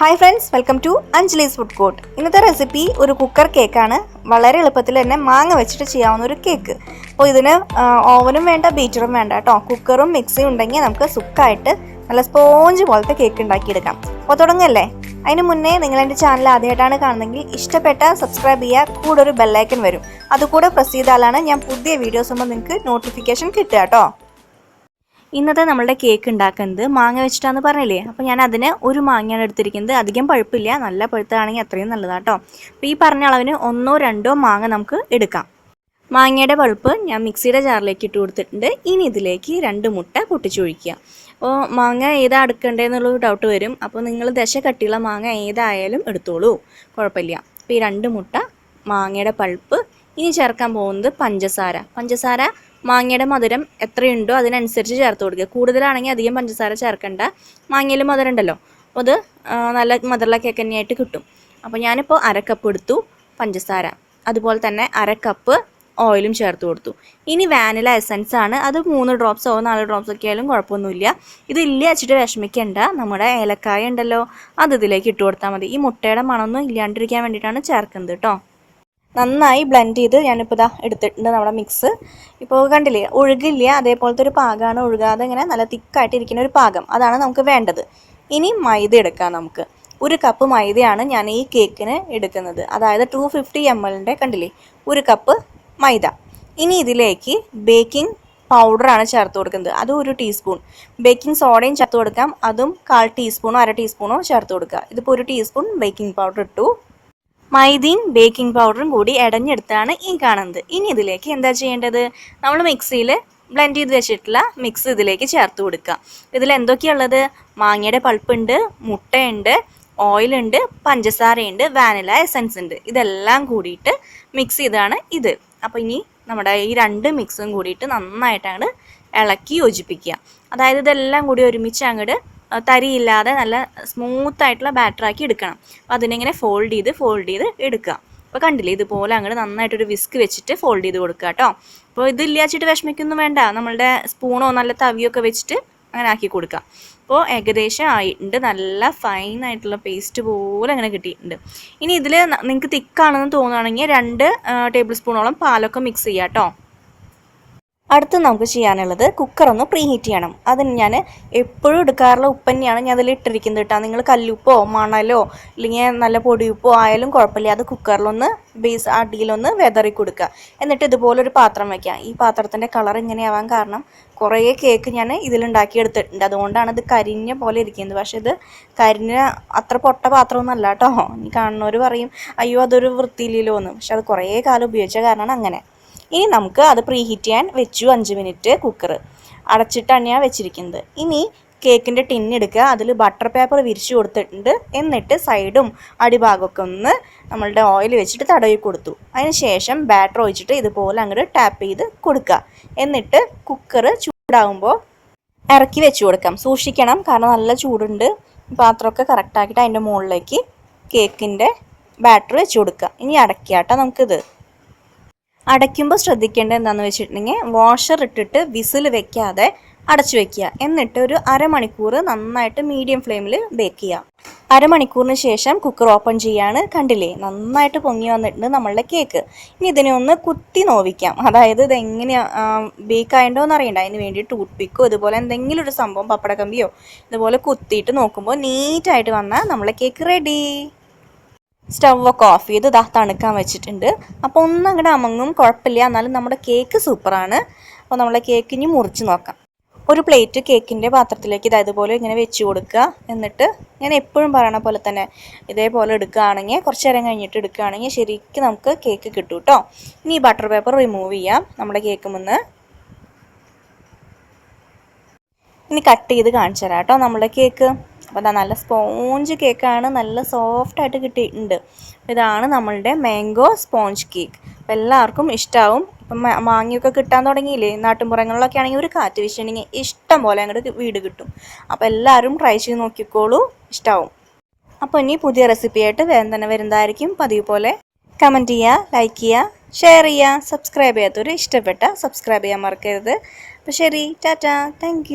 Hi friends welcome to Anjali's food court ഇന്നത്തെ recipe ഒരു cooker കേക്കാണ് വളരെ എളുപ്പത്തിൽ തന്നെ മാങ്ങ വെച്ചിട്ട് ചെയ്യാവുന്ന ഒരു കേക്ക് അപ്പോൾ ഇതിന് ഓവനും വേണ്ട ബീറ്ററും വേണ്ട കേട്ടോ. കുക്കറും മിക്സിയും ഉണ്ടെങ്കിൽ നമുക്ക് സുക്കായിട്ട് നല്ല സ്പോഞ്ച് പോലത്തെ കേക്ക് ഉണ്ടാക്കിയെടുക്കാം. അപ്പോൾ തുടങ്ങല്ലേ? അതിന് മുന്നേ നിങ്ങൾ എന്റെ ചാനൽ ആദ്യമായിട്ടാണ് കാണുന്നതെങ്കിൽ ഇഷ്ടപ്പെട്ട സബ്സ്ക്രൈബ് ചെയ്യുക കൂടെ ഒരു ബെല്ലൈക്കൻ വരും. അതുകൂടെ പ്രസ് ചെയ്താലാണ് ഞാൻ പുതിയ വീഡിയോസ് നിങ്ങൾക്ക് നോട്ടിഫിക്കേഷൻ കിട്ടുക കേട്ടോ. ഇന്നത്തെ നമ്മളുടെ കേക്ക് ഉണ്ടാക്കുന്നത് മാങ്ങ വെച്ചിട്ടാന്ന് പറഞ്ഞില്ലേ? അപ്പോൾ ഞാൻ അതിന് ഒരു മാങ്ങയാണ് എടുത്തിരിക്കുന്നത്. അധികം പഴുപ്പില്ല. നല്ല പഴുത്താണെങ്കിൽ അത്രയും നല്ലതാണ് കേട്ടോ അപ്പോൾ ഈ പറഞ്ഞ അളവിന് ഒന്നോ രണ്ടോ മാങ്ങ നമുക്ക് എടുക്കാം. മാങ്ങയുടെ പഴുപ്പ് ഞാൻ മിക്സിയുടെ ജാറിലേക്ക് ഇട്ട് കൊടുത്തിട്ടുണ്ട്. ഇനി ഇതിലേക്ക് രണ്ട് മുട്ട പൊട്ടിച്ചൊഴിക്കുക. അപ്പോൾ മാങ്ങ ഏതാ എടുക്കേണ്ടതെന്നുള്ളൊരു ഡൗട്ട് വരും. അപ്പോൾ നിങ്ങൾ ദശ കട്ടിയുള്ള മാങ്ങ ഏതായാലും എടുത്തോളൂ. കുഴപ്പമില്ല. അപ്പോൾ ഈ രണ്ട് മുട്ട മാങ്ങയുടെ പഴുപ്പ്. ഇനി ചേർക്കാൻ പോകുന്നത് പഞ്ചസാര. പഞ്ചസാര മാങ്ങയുടെ മധുരം എത്രയുണ്ടോ അതിനനുസരിച്ച് ചേർത്ത് കൊടുക്കുക. കൂടുതലാണെങ്കിൽ അധികം പഞ്ചസാര ചേർക്കണ്ട. മാങ്ങയിൽ മധുരം ഉണ്ടല്ലോ. അപ്പോൾ അത് നല്ല മധുരമുള്ള കേക്ക് തന്നെയായിട്ട് കിട്ടും. അപ്പോൾ ഞാനിപ്പോൾ അരക്കപ്പ് കപ്പ് എടുത്തു പഞ്ചസാര. അതുപോലെ തന്നെ അരക്കപ്പ് കപ്പ് ഓയിലും ചേർത്ത് കൊടുത്തു. ഇനി വാനില എസൻസ് ആണ്. അത് മൂന്ന് ഡ്രോപ്സോ നാല് ഡ്രോപ്സോ ഒക്കെ ആയാലും കുഴപ്പമൊന്നുമില്ല. ഇത് ഇല്ല വെച്ചിട്ട് വിഷമിക്കേണ്ട. നമ്മുടെ ഏലക്കായ ഉണ്ടല്ലോ. അത് ഇതിലേക്ക് ഇട്ട് കൊടുത്താൽ മതി. ഈ മുട്ടയുടെ മണമൊന്നും ഇല്ലാണ്ടിരിക്കാൻ വേണ്ടിയിട്ടാണ് ചേർക്കുന്നത് കേട്ടോ നന്നായി ബ്ലെൻഡ് ചെയ്ത് ഞാനിപ്പോൾ ഇതാ എടുത്തിട്ടുണ്ട് നമ്മുടെ മിക്സ് ഇപ്പോൾ കണ്ടില്ലേ ഒഴുകില്ല? അതേപോലത്തെ ഒരു പാകമാണ് ഒഴുകാതെ ഇങ്ങനെ നല്ല തിക്കായിട്ട് ഇരിക്കുന്ന ഒരു പാകം. അതാണ് നമുക്ക് വേണ്ടത്. ഇനി മൈദ എടുക്കാം നമുക്ക്. ഒരു കപ്പ് മൈദയാണ് ഞാൻ ഈ കേക്കിന് എടുക്കുന്നത്. അതായത് ടു ഫിഫ്റ്റി എം എല്ലിന്റെ കണ്ടില്ലേ ഒരു കപ്പ് മൈദ. ഇനി ഇതിലേക്ക് ബേക്കിംഗ് പൗഡറാണ് ചേർത്ത് കൊടുക്കുന്നത്. അതും ഒരു ടീസ്പൂൺ ബേക്കിംഗ് സോഡയും ചേർത്ത് കൊടുക്കാം. അതും കാൽ ടീസ്പൂണോ അര ടീസ്പൂണോ ചേർത്ത് കൊടുക്കുക. ഇതിപ്പോൾ ഒരു ടീസ്പൂൺ ബേക്കിംഗ് പൗഡർ ഇട്ടു. മൈദയും ബേക്കിംഗ് പൗഡറും കൂടി ഇടഞ്ഞെടുത്താണ് ഈ കാണുന്നത്. ഇനി ഇതിലേക്ക് എന്താ ചെയ്യേണ്ടത്? നമ്മൾ മിക്സിയിൽ ബ്ലെൻഡ് ചെയ്ത് വെച്ചിട്ടുള്ള മിക്സ് ഇതിലേക്ക് ചേർത്ത് കൊടുക്കുക. ഇതിൽ എന്തൊക്കെയുള്ളത് മാങ്ങയുടെ പൾപ്പുണ്ട് മുട്ടയുണ്ട് ഓയിലുണ്ട് പഞ്ചസാരയുണ്ട് വാനില എസൻസ് ഉണ്ട്. ഇതെല്ലാം കൂടിയിട്ട് മിക്സ് ചെയ്താണ് ഇത്. അപ്പോൾ ഇനി നമ്മുടെ ഈ രണ്ട് മിക്സും കൂടിയിട്ട് നന്നായിട്ടാണ് ഇളക്കി യോജിപ്പിക്കുക. അതായത് ഇതെല്ലാം കൂടി ഒരുമിച്ച് അങ്ങോട്ട് തരിയില്ലാതെ നല്ല സ്മൂത്ത് ആയിട്ടുള്ള ബാറ്ററാക്കി എടുക്കണം. അപ്പോൾ അതിനിങ്ങനെ ഫോൾഡ് ചെയ്ത് ഫോൾഡ് ചെയ്ത് എടുക്കുക. അപ്പോൾ കണ്ടില്ലേ ഇതുപോലെ അങ്ങോട്ട് നന്നായിട്ടൊരു വിസ്ക് വെച്ചിട്ട് ഫോൾഡ് ചെയ്ത് കൊടുക്കുക കേട്ടോ. അപ്പോൾ ഇതില്ലാച്ചിട്ട് വിഷമിക്കൊന്നും വേണ്ട. നമ്മളുടെ സ്പൂണോ നല്ല തവിയൊക്കെ വെച്ചിട്ട് അങ്ങനെ ആക്കി കൊടുക്കുക. അപ്പോൾ ഏകദേശം ആയിട്ടുണ്ട്. നല്ല ഫൈൻ ആയിട്ടുള്ള പേസ്റ്റ് പോലെ അങ്ങനെ കിട്ടിയിട്ടുണ്ട്. ഇനി ഇതിൽ നിങ്ങൾക്ക് തിക്കാണെന്ന് തോന്നുകയാണെങ്കിൽ രണ്ട് ടേബിൾ സ്പൂണോളം പാലൊക്കെ മിക്സ് ചെയ്യാം കേട്ടോ. അടുത്ത് നമുക്ക് ചെയ്യാനുള്ളത് കുക്കർ ഒന്ന് പ്രീ ഹീറ്റ് ചെയ്യണം. അതിന് ഞാൻ എപ്പോഴും എടുക്കാറുള്ള ഉപ്പ് തന്നെയാണ് ഞാൻ അതിൽ ഇട്ടിരിക്കുന്നത് കേട്ടോ നിങ്ങൾ കല്ലുപ്പോ മണലോ അല്ലെങ്കിൽ നല്ല പൊടിയുപ്പോ ആയാലും കുഴപ്പമില്ല. അത് കുക്കറിലൊന്ന് ബേസ് അടിയിലൊന്ന് വെതറി കൊടുക്കുക എന്നിട്ട് ഇതുപോലെ ഒരു പാത്രം വയ്ക്കുക ഈ പാത്രത്തിന്റെ കളർ ഇങ്ങനെയാവാൻ കാരണം കുറേ കേക്ക് ഞാൻ ഇതിലുണ്ടാക്കി എടുത്തിട്ടുണ്ട്. അതുകൊണ്ടാണ് ഇത് കരിഞ്ഞ പോലെ ഇരിക്കുന്നത്. പക്ഷെ ഇത് കരിഞ്ഞ അത്ര പൊട്ട പാത്രമൊന്നും അല്ല കേട്ടോ ഇനി കാണുന്നവർ പറയും അയ്യോ അതൊരു വൃത്തിയില്ലല്ലോ എന്ന്. പക്ഷെ അത് കുറേ കാലം ഉപയോഗിച്ച കാരണമാണ് അങ്ങനെ. ഇനി നമുക്ക് അത് പ്രീ ഹീറ്റ് ചെയ്യാൻ വെച്ചു അഞ്ച് മിനിറ്റ് കുക്കർ അടച്ചിട്ടാണ് ഞാൻ വെച്ചിരിക്കുന്നത്. ഇനി കേക്കിന്റെ എടുക്കുക. അതിൽ ബട്ടർ പേപ്പർ വിരിച്ചു കൊടുത്തിട്ടുണ്ട്. എന്നിട്ട് സൈഡും അടിഭാഗമൊക്കെ ഒന്ന് നമ്മളുടെ ഓയിൽ വെച്ചിട്ട് തടവി കൊടുത്തു. അതിന് ശേഷം ബാറ്റർ ഒഴിച്ചിട്ട് ഇതുപോലെ അങ്ങോട്ട് ടാപ്പ് ചെയ്ത് കൊടുക്കുക. എന്നിട്ട് കുക്കർ ചൂടാകുമ്പോൾ ഇറക്കി വെച്ച് കൊടുക്കാം. സൂക്ഷിക്കണം. കാരണം നല്ല ചൂടുണ്ട്. പാത്രമൊക്കെ കറക്റ്റാക്കിയിട്ട് അതിന്റെ മുകളിലേക്ക് കേക്കിന്റെ ബാറ്റർ വെച്ച് കൊടുക്കുക. ഇനി അടയ്ക്കാട്ടോ നമുക്കിത്. അടയ്ക്കുമ്പോൾ ശ്രദ്ധിക്കേണ്ടത് എന്താണെന്ന് വെച്ചിട്ടുണ്ടെങ്കിൽ വാഷർ ഇട്ടിട്ട് വിസിൽ വെക്കാതെ അടച്ചു വെക്കുക. എന്നിട്ട് ഒരു അരമണിക്കൂർ നന്നായിട്ട് മീഡിയം ഫ്ലെയിമിൽ ബേക്ക് ചെയ്യുക. അരമണിക്കൂറിന് ശേഷം കുക്കർ ഓപ്പൺ ചെയ്യാണ് കണ്ടില്ലേ? നന്നായിട്ട് പൊങ്ങി വന്നിട്ടുണ്ട് നമ്മളുടെ കേക്ക് ഇനി ഇതിനെ ഒന്ന് കുത്തി നോവിക്കാം. അതായത് ഇത് എങ്ങനെയാണ് ബേക്ക് ആയതുണ്ടോയെന്ന് അറിയണ്ട. അതിന് വേണ്ടി ടൂത്ത് പിക്കോ ഇതുപോലെ എന്തെങ്കിലും ഒരു സംഭവം പപ്പടക്കമ്പിയോ ഇതുപോലെ കുത്തിയിട്ട് നോക്കുമ്പോൾ നീറ്റായിട്ട് വന്നാൽ നമ്മളെ കേക്ക് റെഡി സ്റ്റവ് ഒക്കെ ഓഫ് ചെയ്ത് ഇതാ തണുക്കാൻ വെച്ചിട്ടുണ്ട്. അപ്പോൾ ഒന്നും അങ്ങോട്ട് അമങ്ങും കുഴപ്പമില്ല. എന്നാലും നമ്മുടെ കേക്ക് സൂപ്പറാണ്. അപ്പോൾ നമ്മളെ കേക്ക് ഇനി മുറിച്ച് നോക്കാം. ഒരു പ്ലേറ്റ് കേക്കിന്റെ പാത്രത്തിലേക്ക് ഇത് ഇതുപോലെ ഇങ്ങനെ വെച്ച് കൊടുക്കുക. എന്നിട്ട് ഞാൻ എപ്പോഴും പറയണ പോലെ തന്നെ ഇതേപോലെ എടുക്കുകയാണെങ്കിൽ കുറച്ച് നേരം കഴിഞ്ഞിട്ട് എടുക്കുകയാണെങ്കിൽ ശരിക്കും നമുക്ക് കേക്ക് കിട്ടും കേട്ടോ ഇനി ഈ ബട്ടർ പേപ്പർ റിമൂവ് ചെയ്യാം നമ്മുടെ കേക്ക് മുന്ന്. ഇനി കട്ട് ചെയ്ത് കാണിച്ചു തരാം കേട്ടോ നമ്മുടെ കേക്ക്. അപ്പോൾ നല്ല സ്പോഞ്ച് കേക്കാണ് നല്ല സോഫ്റ്റായിട്ട് കിട്ടിയിട്ടുണ്ട്. ഇതാണ് നമ്മളുടെ മാംഗോ സ്പോഞ്ച് കേക്ക്. അപ്പോൾ എല്ലാവർക്കും ഇഷ്ടമാവും ഇപ്പം മാങ്ങിയൊക്കെ കിട്ടാൻ തുടങ്ങിയില്ലേ? നാട്ടുമ്പുറങ്ങളിലൊക്കെ ആണെങ്കിൽ ഒരു കാറ്റ് വീശണമെങ്കിൽ ഇഷ്ടം പോലെ അങ്ങോട്ട് വീട് കിട്ടും. അപ്പോൾ എല്ലാവരും ട്രൈ ചെയ്ത് നോക്കിക്കോളൂ. ഇഷ്ടമാവും അപ്പോൾ ഇനി പുതിയ റെസിപ്പിയായിട്ട് വേഗം തന്നെ വരുന്നതായിരിക്കും. പതിവ് പോലെ കമന്റ് ചെയ്യുക ലൈക്ക് ചെയ്യുക ഷെയർ ചെയ്യുക. സബ്സ്ക്രൈബ് ചെയ്യാത്തവർ ഇഷ്ടപ്പെട്ട സബ്സ്ക്രൈബ് ചെയ്യാൻ മറക്കരുത്. അപ്പോൾ ശരി ടാറ്റ. താങ്ക്